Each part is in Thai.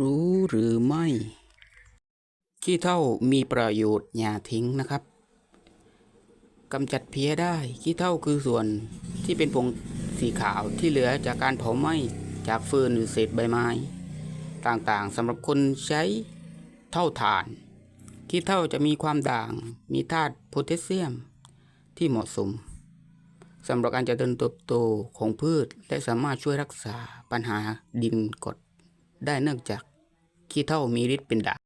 รู้หรือไม่ ขี้เท่ามีประโยชน์อย่าทิ้งนะครับกำจัดเพี้ยได้ ขี้เท่าคือส่วนที่เป็นผงสีขาวที่เหลือจากการเผาไหม้จากฟืนหรือเศษใบไม้ ต่างๆสำหรับคนใช้เท่าฐาน ขี้เท่าจะมีความด่าง มีธาตุโพแทสเซียมที่เหมาะสมสำหรับการเจริญเติบโตของพืช และสามารถช่วยรักษาปัญหาดินกรด ได้เนื่องจากขี้เท่ามีฤทธิ์เป็นด่าง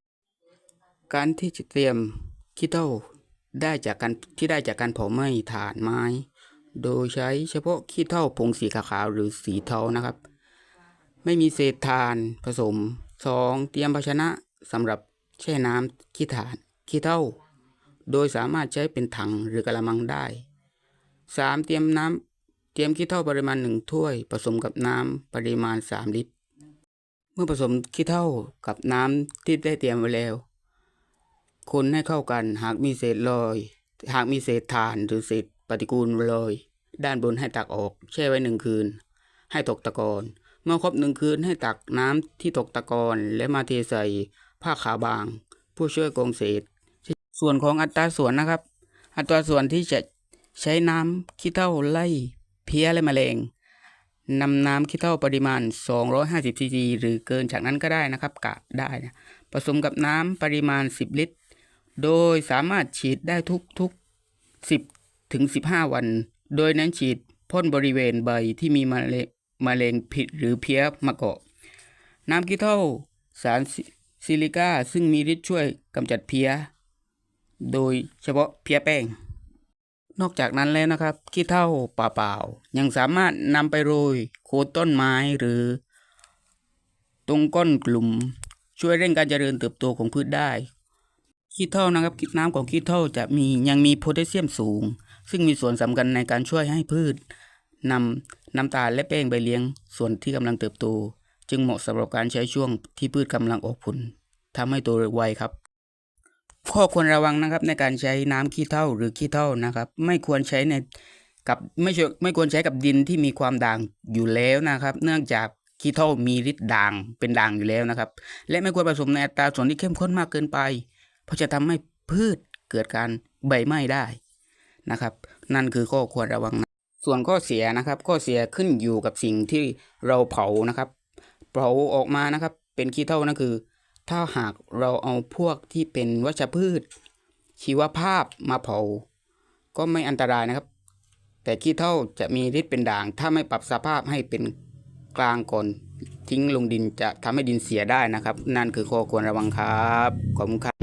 การที่จะเตรียมขี้เถ้าได้จากการที่ได้จากการเผาไหม้ถ่านไม้ โดยใช้เฉพาะขี้เถ้าผงสีขาวหรือสีเทานะครับ ไม่มีเศษถ่านผสม 2. เตรียมภาชนะสำหรับแช่น้ำขี้ถ่านขี้เถ้าโดยสามารถใช้เป็นถังหรือกระมังได้ 3. เตรียมน้ำเตรียมขี้เถ้าปริมาณหนึ่งถ้วย ผสมกับน้ำปริมาณ 3 ลิตร เมื่อผสมขี้เถ้ากับน้ำที่ได้เตรียมไว้แล้ว คนให้เข้ากันหากมีเศษลอย หากมีเศษถ่านหรือเศษปฏิกูลลอย ด้านบนให้ตักออก แช่ไว้หนึ่งคืน ให้ตกตะกอนเมื่อครบหนึ่งคืนให้ตักน้ำที่ตกตะกอนและมาเทใส่ผ้าขาวบาง ผู้ช่วยกองเศษ ส่วนของอัตราส่วนนะครับ อัตราส่วนที่จะใช้น้ำขี้เถ้าไล่เพี้ยและแมลง นำน้ำขี้เถ้าปริมาณ 250ซีซีหรือเกินจากนั้นก็ได้นะครับกะได้นะผสมกับน้ำปริมาณ 10 ลิตร โดยสามารถฉีดได้ทุกทุก10 ถึง 15 วัน โดยเน้นฉีดพ่นบริเวณใบที่มีมะเร็งมะเร็งผิดหรือเพี้ยมาเกาะ น้ำขี้เถ้าสารซิซิลิก้าซึ่งมีฤทธิ์ช่วยกำจัดเพี้ย โดยเฉพาะเพี้ยแป้ง นอกจากนั้นแล้วนะครับขี้เถ้าเปล่ายังสามารถนำไปโรยโคนต้นไม้หรือ ตรงก้นกลุ่ม ช่วยเร่งการเจริญเติบโตของพืชได้ขี้เถ้านะครับน้ำของขี้เถ้าจะมียังมีโพแทสเซียมสูง ซึ่งมีส่วนสำคัญในการช่วยให้พืชนำน้ำตาลและแป้งไปเลี้ยงส่วนที่กำลังเติบโต จึงเหมาะสำหรับการใช้ช่วงที่พืชกำลังออกผลทำให้โตไวครับ ข้อควรระวังนะครับในการใช้น้ำขี้เถ้าหรือขี้เถ้านะครับ ไม่ควรใช้ในกับไม่ไม่ควรใช้กับดินที่มีความด่างอยู่แล้วนะครับ เนื่องจากขี้เถ้ามีฤทธิ์ด่างเป็นด่างอยู่แล้วนะครับ และไม่ควรผสมในอัตราส่วนที่เข้มข้นมากเกินไป เพราะจะทำให้พืชเกิดการใบไหม้ได้นะครับ นั่นคือข้อควรระวังนะส่วนข้อเสียนะครับข้อเสียขึ้นอยู่กับสิ่งที่เราเผานะครับ เผาออกมานะครับ เป็นขี้เถ้านั่นคือ ถ้าหากเราเอาพวกที่เป็นวัชพืช ชีวภาพมาเผา ก็ไม่อันตรายนะครับ แต่ขี้เถ้าจะมีฤทธิ์เป็นด่าง ถ้าไม่ปรับสภาพให้เป็นกลางก่อนทิ้งลงดินจะทำให้ดินเสียได้นะครับ นั่นคือข้อควรระวังครับ ขอบคุณครับ